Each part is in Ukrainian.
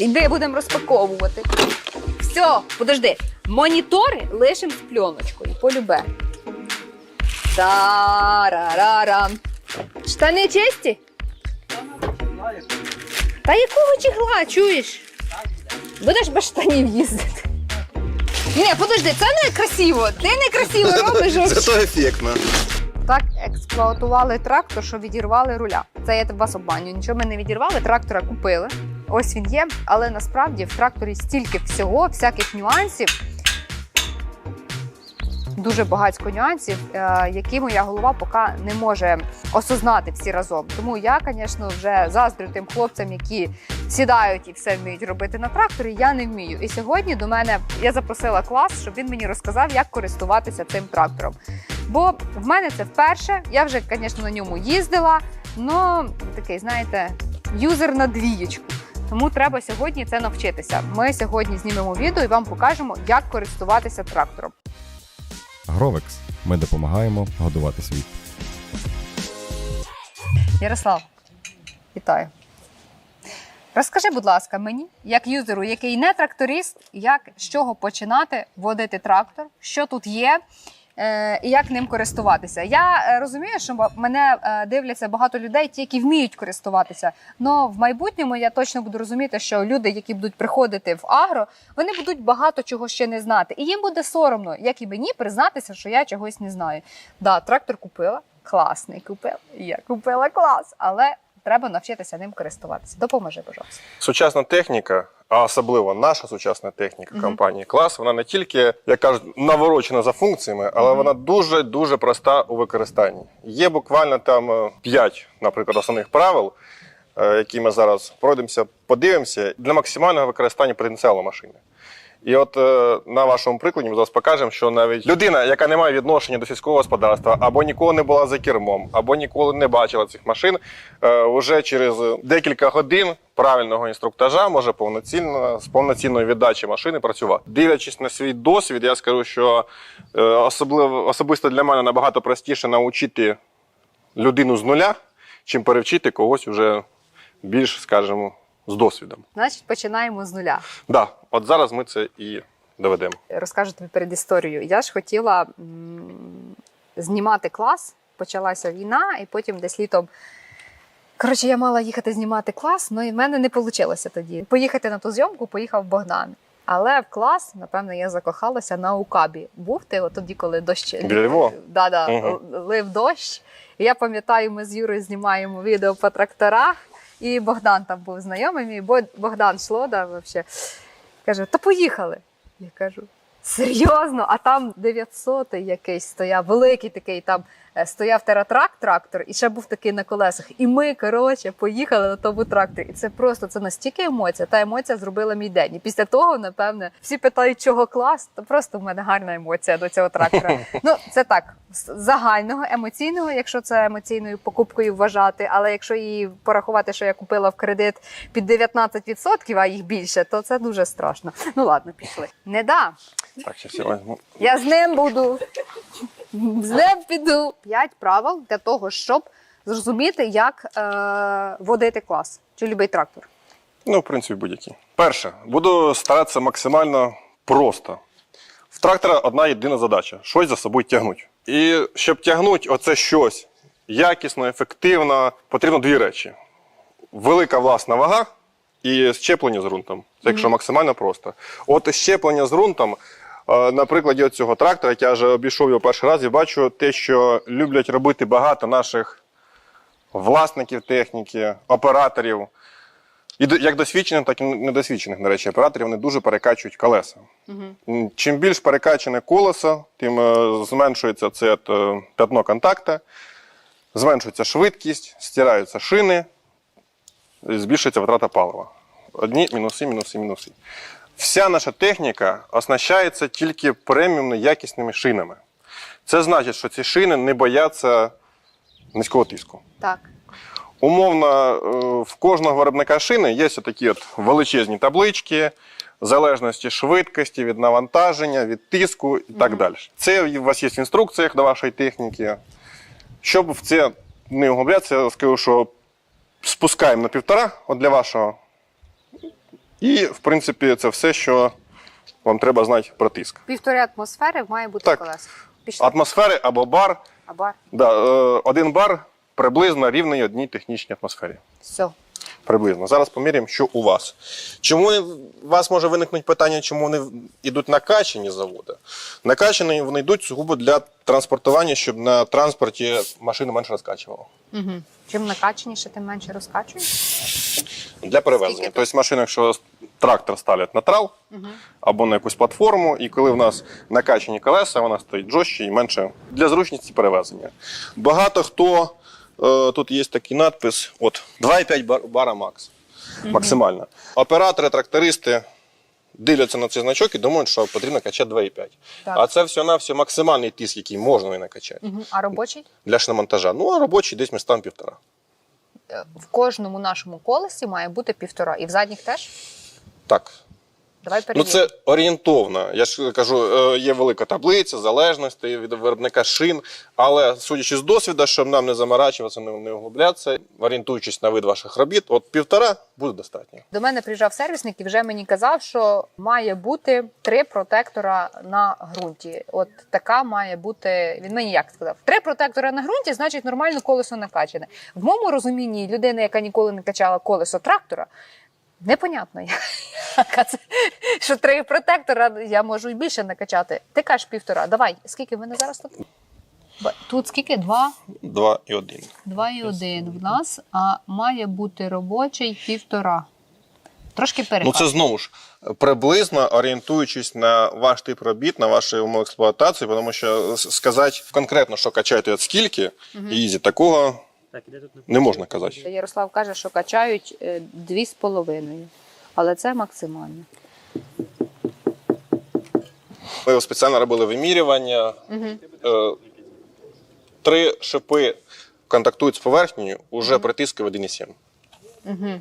Іди будемо розпаковувати. Все, подожди. Монітори лишимо з пленочкою, полюбе. Тарарарам. Штани чисті? Та якого чехла, чуєш? Будеш без штанів їздити. Ні, подожди, це не красиво. Ти не красиво робиш. вообще. Зато ефектно. Так експлуатували трактор, що відірвали руля. Це я вас обманю. Нічого ми не відірвали. Трактора купили. Ось він є, але насправді в тракторі стільки всього, всяких нюансів. Дуже багатько нюансів, е, які моя голова поки не може осознати всі разом. Тому я, звісно, вже заздрю тим хлопцям, які сідають і все вміють робити на тракторі. Я не вмію. І сьогодні до мене я запросила клас, щоб він мені розказав, як користуватися цим трактором. Бо в мене це вперше. Я вже, звісно, на ньому їздила, але такий, знаєте, юзер на двієчку. Тому треба сьогодні це навчитися. Ми сьогодні знімемо відео і вам покажемо, як користуватися трактором. Гровекс. Ми допомагаємо годувати світ. Ярослав, вітаю. Розкажи, будь ласка, мені, як юзеру, який не тракторист, як з чого починати водити трактор, що тут є. Е, І як ним користуватися. Я е, розумію, що мене е, дивляться багато людей, ті, які вміють користуватися. Але в майбутньому я точно буду розуміти, що люди, які будуть приходити в агро, вони будуть багато чого ще не знати. І їм буде соромно, як і мені, признатися, що я чогось не знаю. Да, трактор купила, класний купила. Я купила клас, але треба навчитися ним користуватися. Допоможи, пожалуйста. Сучасна техніка, а особливо наша сучасна техніка Мгм. компанії клас, вона не тільки, як кажуть, наворочена за функціями, але Мгм. вона дуже дуже проста у використанні. Є буквально там 5, наприклад, основних правил, е, які ми зараз пройдемося, подивимося для максимального використання потенціалу машини. І от е, на вашому прикладі ми зараз покажемо, що навіть людина, яка не має відношення до сільського господарства, або ніколи не була за кермом, або ніколи не бачила цих машин, е, вже через декілька годин правильного інструктажа може повноцінно з повноцінної віддачі машини працювати. Дивлячись на свій досвід, я скажу, що е, особливо особисто для мене набагато простіше навчити людину з нуля, чим перевчити когось уже більш, скажімо, з досвідом. Значить, починаємо з нуля. Да, от зараз ми це і доведемо. розкажу тобі перед історією. Я ж хотіла м, знімати клас. Почалася війна, і потім десь літом. Коротше, я мала їхати знімати клас, але в мене не вийшло тоді. Поїхати на ту зйомку поїхав Богдан. Але в клас, напевно, я закохалася на Укабі. Був ти от тоді, коли дощ Біля Да, да, л- лив дощ. І я пам'ятаю, ми з Юрою знімаємо відео по тракторах, і Богдан там був знайомий. Мій Богдан Шлода вообще. каже: Та поїхали. Я кажу. Серйозно, а там 900 якийсь стояв, великий такий там стояв тератрак трактор, і ще був такий на колесах. І ми, коротше, поїхали на тому тракторі. І це просто це настільки емоція. Та емоція зробила мій день. І після того, напевне, всі питають, чого клас, то просто в мене гарна емоція до цього трактора. Ну, це так, загального, емоційного, якщо це емоційною покупкою вважати. Але якщо її порахувати, що я купила в кредит під 19%, а їх більше, то це дуже страшно. Ну ладно, пішли. Не да. Так, ще всі візьму. Я з ним буду. З ним піду. П'ять правил для того, щоб зрозуміти, як е, водити клас чи любий трактор. Ну, в принципі, будь-які. Перше, буду старатися максимально просто. В трактора одна єдина задача щось за собою тягнути. І щоб тягнути оце щось якісно, ефективно, потрібно дві речі: велика власна вага і щеплення з ґрунтом. Це якщо максимально просто. От щеплення з ґрунтом. Е, На прикладі цього трактора, як я вже обійшов його перший раз, я бачу те, що люблять робити багато наших власників техніки, операторів. І як досвідчених, так і недосвідчених, до речі, операторів вони дуже перекачують колеса. М, Чим більш перекачане колесо, тим е, зменшується це е, п'ятно контакта, зменшується швидкість, стираються шини, і збільшується витрата палива. Одні мінуси, мінуси, мінуси. Вся наша техніка оснащається тільки преміумно якісними шинами. Це значить, що ці шини не бояться низького тиску. Так. Умовно, е, в кожного виробника шини є такі от величезні таблички, в залежності швидкості, від навантаження, від тиску і так далі. Це у вас є в інструкціях до вашої техніки. Щоб в це не углублятися, я скажу, що спускаємо на півтора от для вашого І, в принципі, це все, що вам треба знати про тиск. Півтори атмосфери має бути Так. колеса. Пішли. Атмосфери або бар. А бар. Да, е, один бар приблизно рівний одній технічній атмосфері. Все. Приблизно. Зараз поміряємо, що у вас. Чому у вас може виникнути питання, чому вони йдуть накачані з заводу? Накачані вони йдуть сугубо для транспортування, щоб на транспорті машину менше розкачувало. Угу. Чим накачаніше, тим менше розкачує. Для перевезення. Тобто машина, якщо трактор ставлять на трал або на якусь платформу, і коли в нас накачані колеса, вона стоїть жорстче і менше для зручності перевезення. Багато хто е, тут є такий надпис: от 2,5 бара макс. Максимально. Оператори, трактористи дивляться на цей значок і думають, що потрібно качати 2,5. Так. А це все на все максимальний тиск, який можна і накачати. Угу. А робочий? Для шиномонтажа. Ну, а робочий десь ми там півтора. В кожному нашому колесі має бути півтора. І в задніх теж? Так. Давай Ну, це орієнтовно. Я ж кажу, е, є велика таблиця залежності від виробника шин, але судячи з досвіду, щоб нам не заморачуватися, не, не углублятися, орієнтуючись на вид ваших робіт, от півтора буде достатньо. До мене приїжджав сервісник і вже мені казав, що має бути три протектора на ґрунті. От така має бути. Він мені як сказав: три протектора на ґрунті, значить нормально колесо накачане. В моєму розумінні людини, яка ніколи не качала колесо трактора. Непонятно, яка це, що три протектора я можу і більше накачати. Ти кажеш півтора. Давай, скільки в мене зараз тут? Тут скільки? Два? Два і один. Два і один в нас, а має бути робочий півтора. Трошки Ну це знову ж приблизно орієнтуючись на ваш тип робіт, на вашу умову експлуатації, тому що сказати конкретно, що качаєте от скільки, ізі, такого не можна казати. Ярослав каже, що качають е, дві з половиною, але це максимально. Ми спеціально робили вимірювання. Е, Три шипи контактують з поверхнею уже при тиску в 1,7. Угу.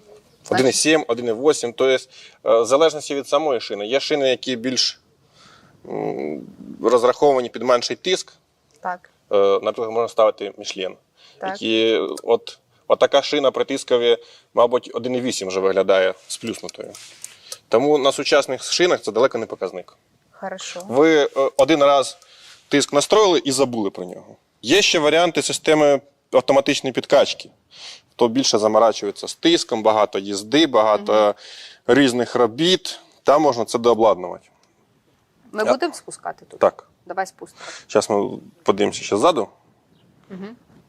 1,7, 1,8. Тобто, в залежності від самої шини. Є шини, які більш розраховані під менший тиск. Так. Е, Наприклад, можна ставити Мішлен. Так. Які, от, от така шина при тискові, мабуть, 1,8 вже виглядає сплюснутою. Тому на сучасних шинах це далеко не показник. Хорошо. Ви е, один раз тиск настроїли і забули про нього. Є ще варіанти системи автоматичної підкачки. Хто більше заморачується з тиском, багато їзди, багато різних робіт. Там можна це дообладнувати. Ми Я- будемо спускати тут? Так, Давай спустимо. зараз ми подивимося ще ззаду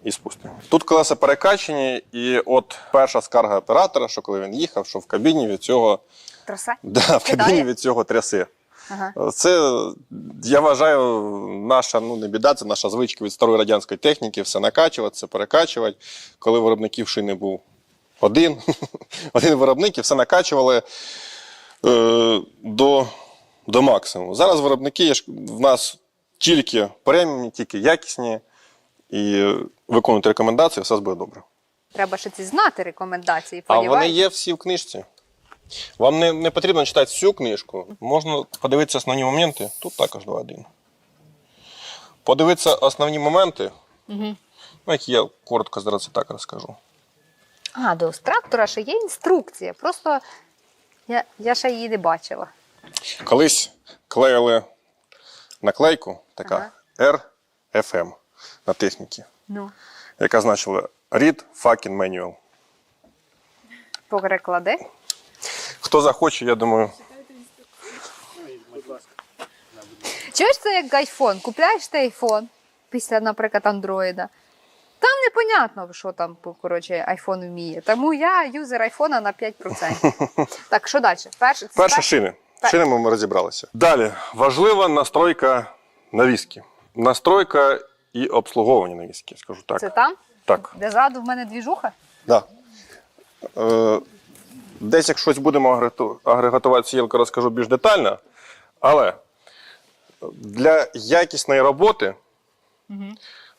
і спустимо. Тут колеса перекачені, і от перша скарга оператора, що коли він їхав, що в кабіні від цього, Трасе? да, в кабіні від цього трясе. Ага. Це, я вважаю, наша ну не біда, це наша звичка від старої радянської техніки, все накачувати, все перекачувати. Коли виробників шини був один, один виробник і все накачували е, до, до максимуму. Зараз виробники в нас тільки преміумні, тільки якісні і виконують рекомендації, все буде добре. Треба ще ці знати рекомендації. А вони є всі в книжці. Вам не, не потрібно читати всю книжку. Можна подивитися основні моменти. Тут також 2.1. Подивитися основні моменти, Мгм. ну, які я коротко зараз і так розкажу. А, до трактора ще є інструкція. Просто я, я ще її не бачила. Колись клеїли наклейку, така RFM на техніці, Ну, яка значила Read Fucking Manual. переклади. Хто захоче, я думаю, Чуєш це як айфон? Купляєш ти айфон після, наприклад, андроїда. Там непонятно, що там коротше, айфон вміє. Тому я юзер айфона на 5%. так, що далі? Перше, Перше шини. Так. Шинами ми розібралися. Далі важлива настройка навіски. Настройка і обслуговування навіски, скажу так. Це там? Так. Де ззаду в мене двіжуха? Да. Е, десь як щось будемо агрегатувати сіялку, розкажу більш детально. Але для якісної роботи,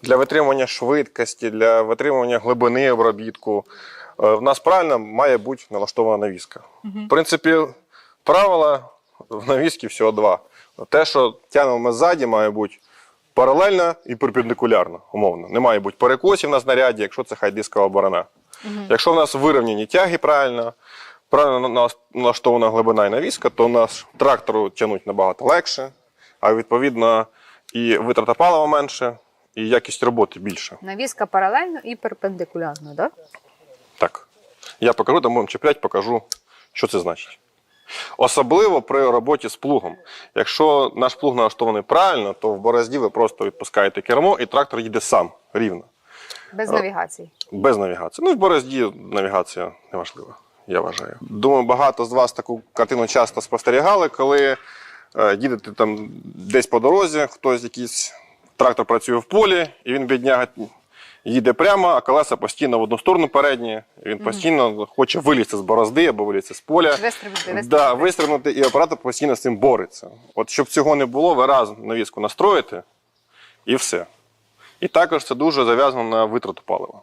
для витримування швидкості, для витримування глибини обробітку, е, в нас правильно має бути налаштована навіска. В принципі, правила в навісці всього два. Те, що тягнемо ми ззаді, має бути паралельно і перпендикулярно, умовно. Не має бути перекосів на знаряді, якщо це хай дискова борона. Якщо в нас вирівняні тяги правильно, правильно на- на- налаштована глибина і навіска, то наш трактору тягнуть набагато легше, а відповідно і витрата палива менше, і якість роботи більше. Навіска паралельно і перпендикулярно, так? Так. Я покажу, там будемо чіпляти, покажу, що це значить. Особливо при роботі з плугом. Якщо наш плуг налаштований правильно, то в борозді ви просто відпускаєте кермо і трактор їде сам рівно, Без навігації. без навігації. Ну, в борозді навігація неважлива, я вважаю. Думаю, багато з вас таку картину часто спостерігали, коли е, їдете там десь по дорозі, хтось якийсь трактор працює в полі, і він, бідняга, їде прямо, а колеса постійно в одну сторону передні. Він постійно хоче вилізти з борозди або вилізти з поля. Вистрибнути, Да, вистрибнути. і оператор постійно з цим бореться. От щоб цього не було, ви раз навіску настроїте і все. І також це дуже зав'язано на витрату палива.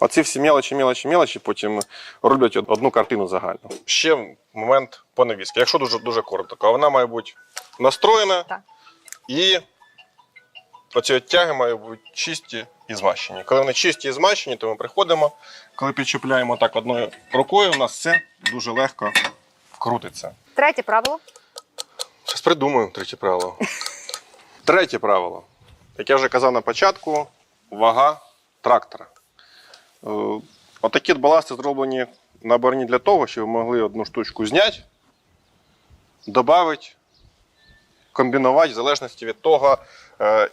Оці всі мелочі, мелочі, мелочі потім роблять одну картину загальну. Ще момент по навісці. Якщо дуже дуже коротко, вона має бути настроєна Так. і оці от тяги мають бути чисті і змащені. Коли вони чисті і змащені, то ми приходимо, коли підчіпляємо так одною рукою, у нас все дуже легко крутиться. Третє правило. Зараз придумаю третє правило. Третє правило. Як я вже казав на початку, вага трактора. Е, Отакі от баласти зроблені на борні для того, щоб ви могли одну штучку зняти, додати, комбінувати в залежності від того,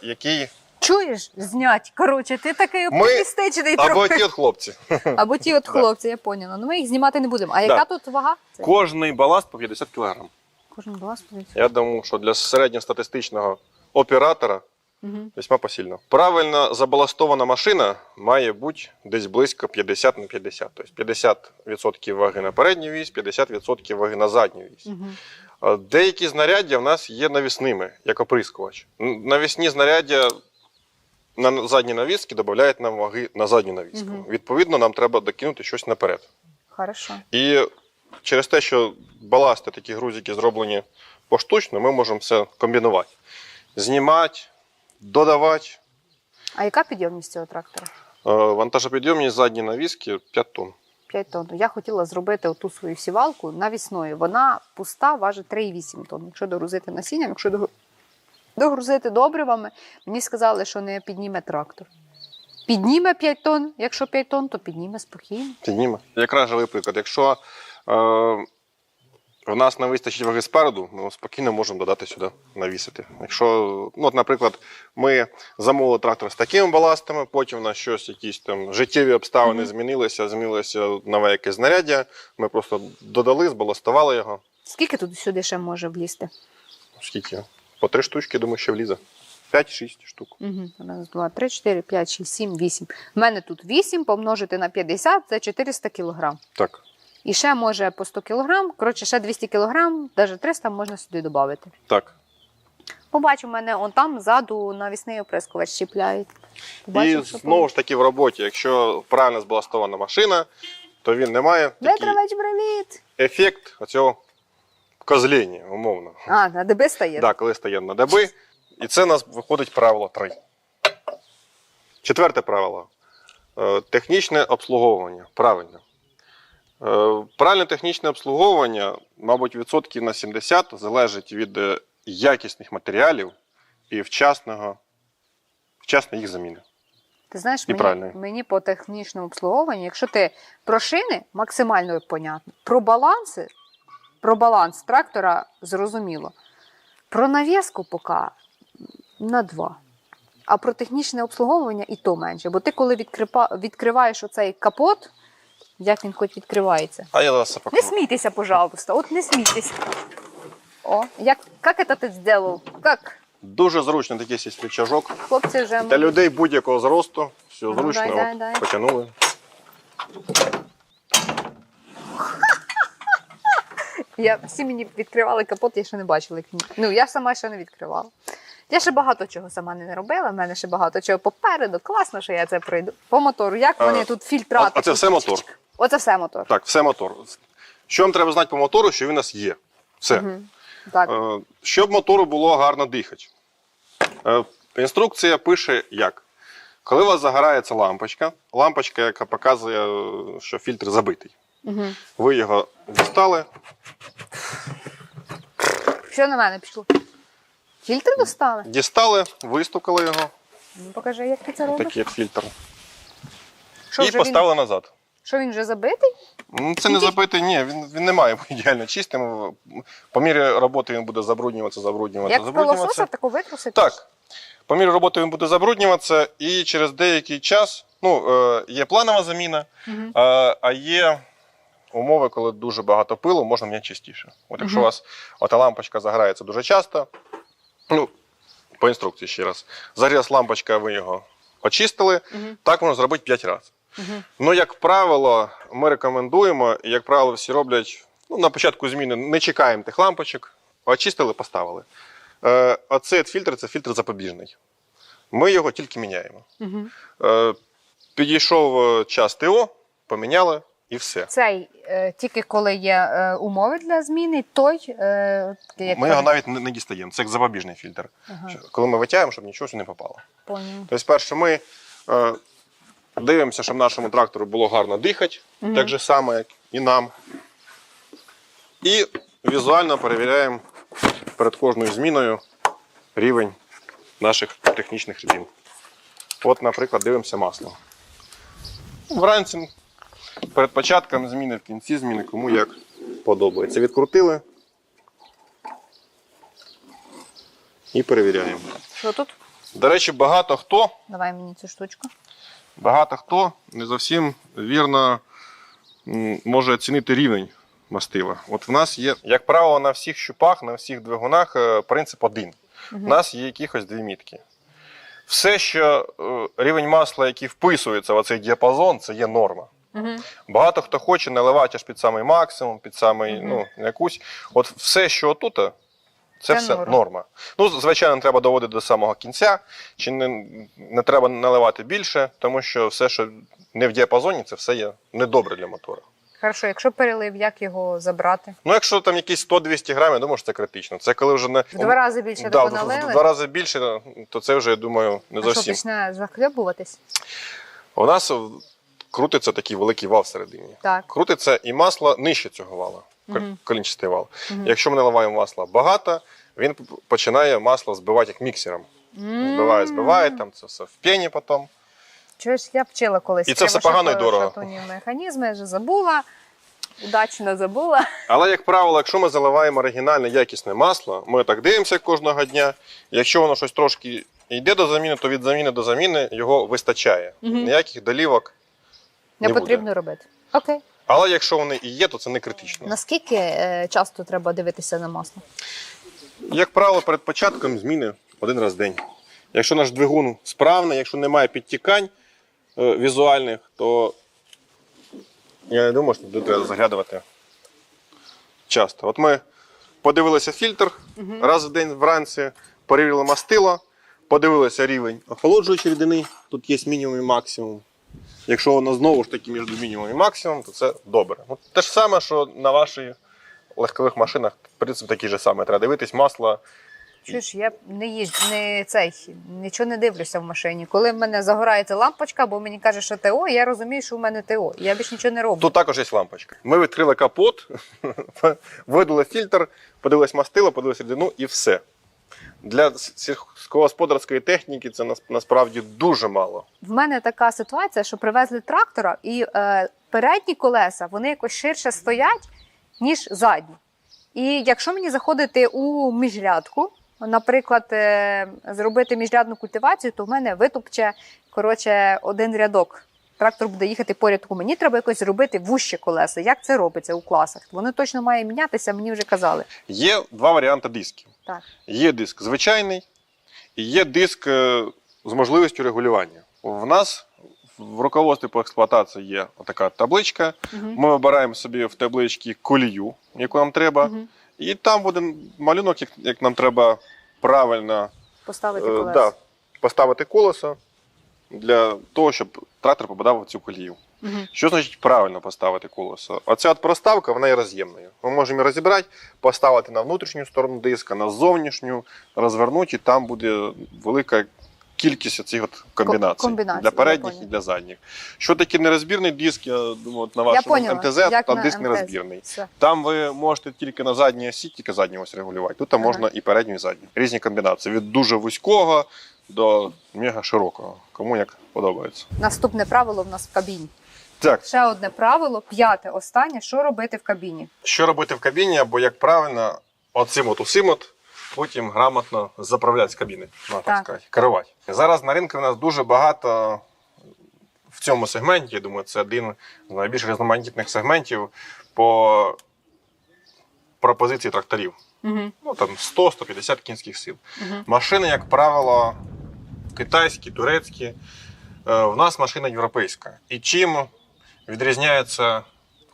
який. Чуєш? Знять. Коротше, ти такий Ми- оптимістичний Або ті от хлопці. Або ті от хлопці, я поняла. Ну ми їх знімати не будемо. А яка тут вага? Кожний баласт по 50 кг. кожен баланс. Я думаю, що для середньостатистичного оператора Угу. весьма посильно. Правильно забаластована машина має бути десь близько 50 на 50. Тобто 50% ваги на передню вісь, 50% ваги на задню вісь. Угу. А Деякі знаряддя в нас є навісними, як оприскувач. Навісні знаряддя на задні навіски додають нам ваги на задню навіску. Мгм. Відповідно, нам треба докинути щось наперед. Хорошо. І через те, що баласти, такі грузики зроблені поштучно, ми можемо все комбінувати. Знімати, додавати. А яка підйомність цього трактора? Е, Вантажопідйомність задні навіски 5 тонн. 5 тонн. Я хотіла зробити оту свою сівалку навісною. Вона пуста, важить 3,8 тонн. Якщо догрузити насінням, якщо догрузити добривами, мені сказали, що не підніме трактор. Підніме 5 тонн. Якщо 5 тонн, то підніме спокійно. Підніме. Якраз же приклад. Якщо е, в нас не вистачить ваги спереду, ми спокійно можемо додати сюди навісити. Якщо, ну, от, наприклад, ми замовили трактор з такими баластами, потім у нас щось, якісь там життєві обставини Мгм. змінилися, змінилося нове якесь знаряддя. Ми просто додали, збаластували його. Скільки тут сюди ще може влізти? Скільки? По три штучки, думаю, ще влізе. 5-6 штук. Угу. Раз, два, три, чотири, п'ять, шість, сім, вісім. У мене тут 8 помножити на 50 це 400 кілограм. Так. І ще може по 100 кілограм, коротше, ще 200 кілограм, навіть 300 можна сюди додати. Так. Побачу, мене он там ззаду навісний оприскувач чіпляють. І знову ж таки в роботі, якщо правильно збаластована машина, то він не має Витравач, привіт! ефект оцього козління, умовно. А, на ДБ стає. Да, коли стає на деби. І це у нас виходить правило 3. Четверте правило. Е, Технічне обслуговування. Правильно. Е, Правильне технічне обслуговування, мабуть, відсотків на 70 залежить від е, якісних матеріалів і вчасного, вчасної їх заміни. Ти знаєш, мені, мені по технічному обслуговуванню, якщо ти про шини, максимально понятно. Про баланси, про баланс трактора зрозуміло. Про нав'язку поки на два. А про технічне обслуговування і то менше. Бо ти, коли відкриваєш оцей капот, як він хоч відкривається. А я зараз це Не смійтеся, пожалуйста, от не смійтеся. О, як, як це ти зробив? Як? Дуже зручно такий є рычажок. Хлопці вже Для людей будь-якого зросту. Все Ну, зручно. дай, дай, от, дай. Потягнули. Я всі мені відкривали капот, я ще не бачила. Ну, я сама ще не відкривала. Я ще багато чого сама не робила, в мене ще багато чого попереду. Класно, що я це пройду. По мотору. Як вони тут фільтрати? а це все мотор? Оце все мотор. Так, все мотор. Що вам треба знати по мотору, що він у нас є. Все. Мгм. Так. Е, Щоб мотору було гарно дихати. Е, Інструкція пише як. Коли у вас загорається лампочка, лампочка, яка показує, е, що фільтр забитий. Угу. Ви його дістали. Що на мене пішло? Фільтр достали? Дістали, вистукали його, Ну, покажи, як ти це робиш. такий як фільтр. Що, і вже поставили назад. він, що він вже забитий? Ну, Це не забитий, ні, він, він не має бути ідеально чистим. По мірі роботи він буде забруднюватися, забруднюватися, Як в забруднюватися. пилососа, таку витрусити? Так. По мірі роботи він буде забруднюватися, і через деякий час ну, е, є планова заміна, Мгм. а, а є умови, коли дуже багато пилу, можна міняти частіше. От якщо у вас ота лампочка заграється дуже часто, ну, по інструкції ще раз, загрілась лампочка, ви його очистили, Мгм. так можна зробити 5 разів. Мгм. Ну, як правило, ми рекомендуємо, і як правило, всі роблять ну, на початку зміни не чекаємо тих лампочок, очистили, поставили. Е, оцей фільтр це фільтр запобіжний. Ми його тільки міняємо. Мгм. Е, підійшов е, час ТО, поміняли і все. Цей е, тільки коли є е, умови для зміни, той е, як Ми його навіть не, не дістаємо. Це як запобіжний фільтр. Ага, Коли ми витягуємо, щоб нічого сюди не попало. поняла. Тобто, перше, ми е, дивимося, щоб нашому трактору було гарно дихати, Мгм. так же само, як і нам. І візуально перевіряємо перед кожною зміною рівень наших технічних рідин. От, наприклад, дивимося масло. Вранці перед початком зміни, в кінці зміни, кому як подобається. Відкрутили і перевіряємо. Що тут? До речі, багато хто Давай мені цю штучку. Багато хто не зовсім вірно може оцінити рівень мастила. От в нас є, як правило, на всіх щупах, на всіх двигунах е, принцип один. У нас є якихось дві мітки. Все, що е, рівень масла, який вписується в цей діапазон, це є норма. Угу. Багато хто хоче наливати аж під самий максимум, під самий, Мгм. ну, якусь. От все, що отут, це, Це все норма. норма. Ну, звичайно, треба доводити до самого кінця, чи не, не треба наливати більше, тому що все, що не в діапазоні, це все є недобре для мотора. Хорошо, якщо перелив, як його забрати? Ну, якщо там якісь 100-200 грамів, я думаю, що це критично. Це коли вже не В два рази більше да, таку в, в два рази більше, то це вже, я думаю, не а що зовсім. почне захльобуватись? У нас крутиться такий великий вал всередині. Так. Крутиться і масло нижче цього вала, Мгм. колінчастий вал. Мгм. Якщо ми наливаємо масла багато, він починає масло збивати як міксером. Збиває, збиває, там це все в пені потім. Чуєш, я вчила колись. І це все погано і дорого. механізми, я вже забула. Удачно забула. Але, як правило, якщо ми заливаємо оригінальне якісне масло, ми так дивимося кожного дня. Якщо воно щось трошки йде до заміни, то від заміни до заміни його вистачає. Мгм. Ніяких долівок. Не, Не потрібно робити. Окей. Але якщо вони і є, то це не критично. Наскільки е, часто треба дивитися на масло? Як правило, перед початком зміни один раз в день. Якщо наш двигун справний, якщо немає підтікань е, візуальних, то я не думаю, що туди треба заглядувати часто. От ми подивилися фільтр раз в день вранці, перевірили мастило, подивилися рівень охолоджуючої рідини, тут є мінімум і максимум. Якщо воно знову ж таки між мінімумом і максимумом, то це добре. Ну, те ж саме, що на ваших легкових машинах, принцип такий же самий. Треба дивитись масло. Чуєш, я не їжджу, не цей, нічого не дивлюся в машині. Коли в мене загорається лампочка, бо мені каже, що ТО, я розумію, що в мене ТО. Я більше нічого не роблю. Тут також є лампочка. Ми відкрили капот, видали фільтр, подивились мастило, подивились рідину і все. Для сільськогосподарської техніки це нас- насправді дуже мало. В мене така ситуація, що привезли трактора, і е, передні колеса вони якось ширше стоять, ніж задні. І якщо мені заходити у міжрядку, наприклад, е, зробити міжрядну культивацію, то в мене витупче коротше, один рядок. Трактор буде їхати поряд. Мені треба якось зробити вужче колеса. Як це робиться у класах? Воно точно має мінятися, мені вже казали. Є два варіанти дисків. Так. Є диск звичайний і є диск е, з можливістю регулювання. В нас в руководстві по експлуатації є така табличка. Угу. Ми вибираємо собі в табличці колію, яку нам треба, Угу. і там буде малюнок, як, як нам треба правильно Поставити Е, да, поставити колесо для того, щоб трактор попадав в цю колію. Угу. Що значить правильно поставити колесо? Оця от проставка вона є роз'ємною. Ми можемо її розібрати, поставити на внутрішню сторону диска, на зовнішню, розвернути, і там буде велика кількість цих от комбінацій комбінацій, для передніх і для задніх. Що таке нерозбірний диск? Я думаю, от на вашому поняла. МТЗ як там на диск МТЗ. нерозбірний. Все. Там ви можете тільки на задній осі, тільки задню ось регулювати. Тут Ага. можна і передню, і задню. Різні комбінації від дуже вузького до мега широкого. Кому як подобається. Наступне правило в нас в кабіні. Так, Ще одне правило, п'яте, останнє. Що робити в кабіні? що робити в кабіні, або як правильно оцим от усім от потім грамотно заправляти з кабіни, можна так Так. сказати, керувати. Зараз на ринку в нас дуже багато в цьому сегменті. Я думаю, це один з найбільш різноманітних сегментів по пропозиції тракторів. Угу. Ну там 100-150 кінських сил. Угу. Машини, як правило, китайські, турецькі. Е, В нас машина європейська. І чим відрізняється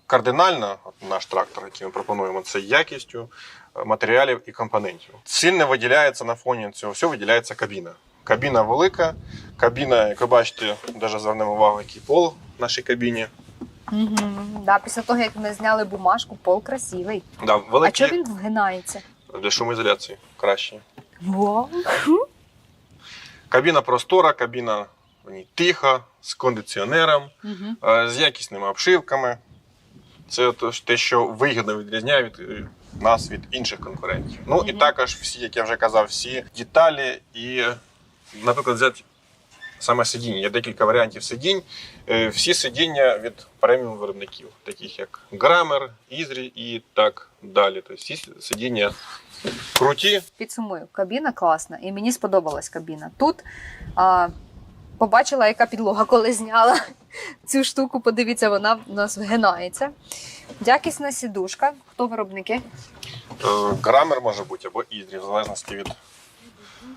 кардинально наш трактор, який ми пропонуємо, це якістю е, матеріалів і компонентів. Сильно виділяється на фоні цього всього виділяється кабіна. Кабіна велика, кабіна, як ви бачите, навіть звернемо увагу, який пол в нашій кабіні. Угу. Да, після того, як ми зняли бумажку, пол красивий. Да, А чого він вгинається? для шумоізоляції краще. Вау. Кабіна простора, кабіна в ній тиха, з кондиціонером, Угу. з якісними обшивками. Це те, що вигідно відрізняє від е, нас від інших конкурентів. Ну і також всі, як я вже казав, всі деталі і, наприклад, взяти саме сидіння. Є декілька варіантів сидінь. Е, Всі сидіння від преміум виробників, таких як Grammer, Ізрі і так далі. Тобто всі сидіння круті, Підсумую, кабіна класна, і мені сподобалась кабіна. Тут а, побачила, яка підлога, коли зняла цю штуку. Подивіться, вона в нас вгинається. Якісна сідушка. Хто виробники? Грамер може бути або Ізрі, в залежності від,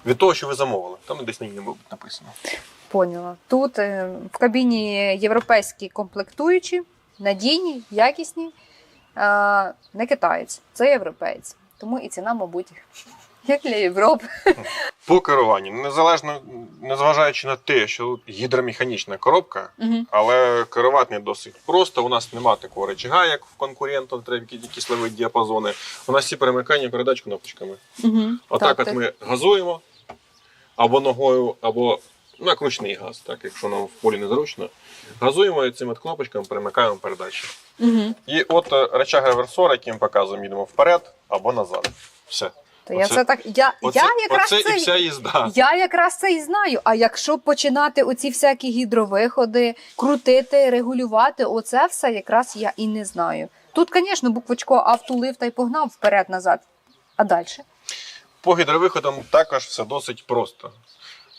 від того, що ви замовили. Там десь на ній не буде написано. Поняла. Тут е, в кабіні європейські комплектуючі, надійні, якісні, не китаєць, це європеєць. Тому і ціна, мабуть, як для Європи. По керуванню, незалежно, незважаючи на те, що тут гідромеханічна коробка, Угу. але керувати не досить просто. У нас немає такого речага, як в конкурентів, треба які- якісь леві діапазони. У нас всі перемикання передач кнопочками. Угу. Отак, от ми газуємо або ногою, або ну, як ручний газ, так, якщо нам в полі незручно. Газуємо і цими от кнопочками перемикаємо передачі. Угу. І от е, речаг реверсора, який ми показуємо, їдемо вперед або назад. Все. То я Оце- це так. Я, Оце, я якраз оце це і вся їзда. Я якраз це і знаю. А якщо починати оці всякі гідровиходи, крутити, регулювати, оце все якраз я і не знаю. Тут, звісно, буквочко автулив та й погнав вперед-назад. А далі? По гідровиходам також все досить просто.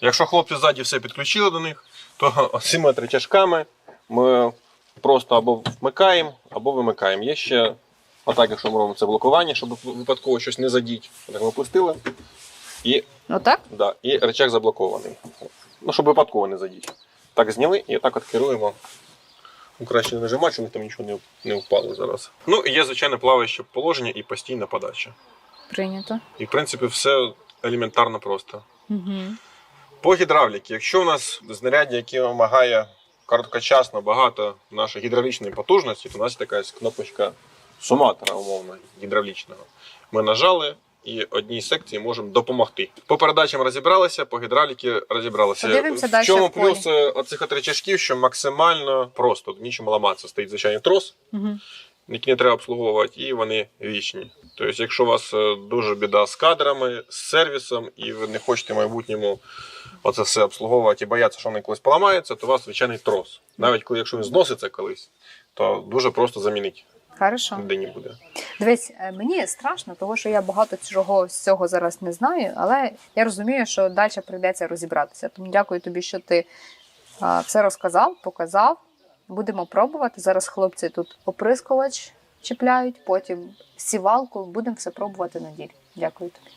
Якщо хлопці ззаді все підключили до них, то цими от ми просто або вмикаємо, або вимикаємо. Є ще отак, якщо ми робимо це блокування, щоб випадково щось не задіть. Так ми пустили, і, Ну так? да, і рычаг заблокований. Ну, щоб випадково не задіть. Так зняли і так от керуємо. Ну, краще не нажимати, щоб там нічого не, не впало зараз. Ну і є, звичайно, плаваюче положення і постійна подача. Прийнято. І, в принципі, все елементарно просто. Угу. По гідравліки, якщо у нас знаряддя, яке вимагає короткочасно багато нашої гідравлічної потужності, то у нас є така кнопочка суматора, умовно, гідравлічного. Ми нажали і одній секції можемо допомогти. По передачам розібралися, по гідравліки розібралися. Подивимося в далі чому в плюс е, оцих от що максимально просто, нічим ламатися. Стоїть звичайний трос, Угу. які не треба обслуговувати, і вони вічні. Тобто, якщо у вас е, дуже біда з кадрами, з сервісом, і ви не хочете в майбутньому оце все обслуговувати і боятися, що вони колись поламаються, то у вас звичайний трос. Навіть коли якщо він зноситься колись, то дуже просто замінити Хорошо. не буде. Дивись, е, мені страшно, тому що я багато чого з цього зараз не знаю, але я розумію, що далі прийдеться розібратися. Тому дякую тобі, що ти а, все розказав, показав. Будемо пробувати. Зараз хлопці тут оприскувач чіпляють, потім сівалку. Будемо все пробувати на ділі. Дякую тобі.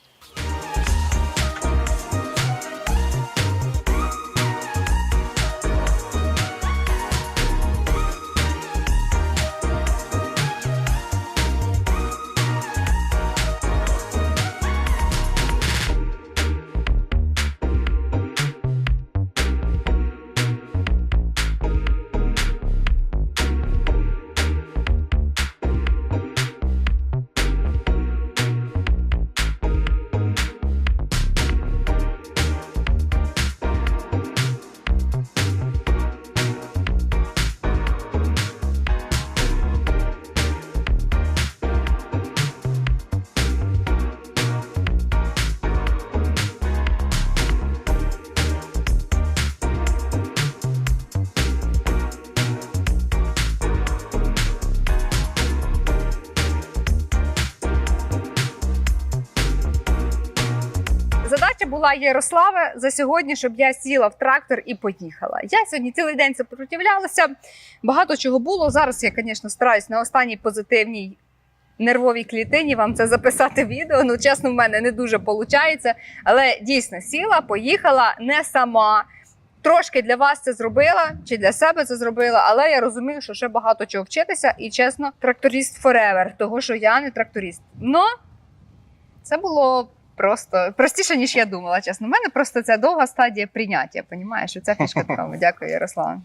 Була Ярослава за сьогодні, щоб я сіла в трактор і поїхала. Я сьогодні цілий день сопротивлялася. Багато чого було. Зараз я, звісно, стараюсь на останній позитивній нервовій клітині вам це записати відео. Ну, чесно, в мене не дуже виходить. Але дійсно сіла, поїхала не сама. Трошки для вас це зробила, чи для себе це зробила, але я розумію, що ще багато чого вчитися, і чесно, тракторист forever, того що я не тракторист. Но це було просто простіше, ніж я думала. Чесно, У мене просто це довга стадія прийняття. Понімаєш, це фішка такому. Дякую, Ярослава.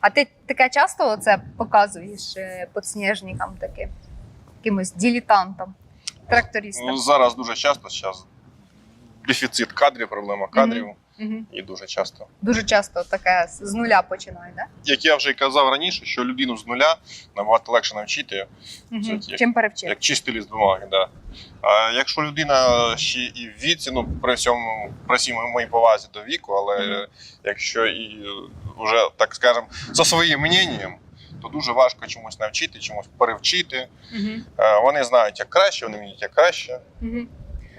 А ти таке часто це показуєш подснежникам підсніжникам таким, якимось дилетантам, трактористам? Ну, зараз дуже часто зараз дефіцит кадрів, проблема кадрів, Мгм. і дуже часто. Дуже часто таке з нуля починає, да? Як я вже казав раніше, що людину з нуля набагато легше навчити, Угу. Це як- Чим перевчити? як чистий ліст бумаги. Да. А якщо людина ще і в віці, ну при всьому при всій моїй повазі до віку, але Мгм. якщо і вже так скажемо за своїм мненням, то дуже важко чомусь навчити, чомусь перевчити. Угу. Вони знають як краще, вони вміють як краще. Угу.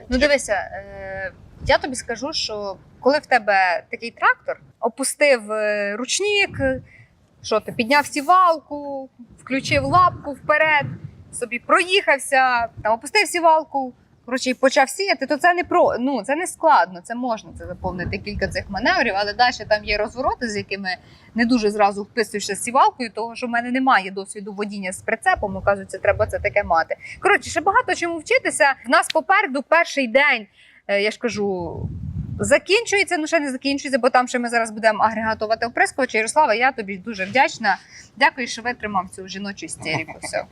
Ну дивися, е, я тобі скажу, що коли в тебе такий трактор, опустив е, ручник, що ти підняв сівалку, включив лапку вперед, собі проїхався, там опустив сівалку. Коротше, і почав сіяти, то це не про ну це не складно, це можна це заповнити кілька цих маневрів, але далі там є розвороти, з якими не дуже зразу вписуєшся з сівалкою, того що в мене немає досвіду водіння з прицепом. Оказується, треба це таке мати. Коротше, ще багато чому вчитися. В нас попереду перший день, я ж кажу. Закінчується, ну ще не закінчується, бо там ще ми зараз будемо агрегатувати оприскувачі. Ярослава, я тобі дуже вдячна. Дякую, що витримав цю жіночу істерику. Все.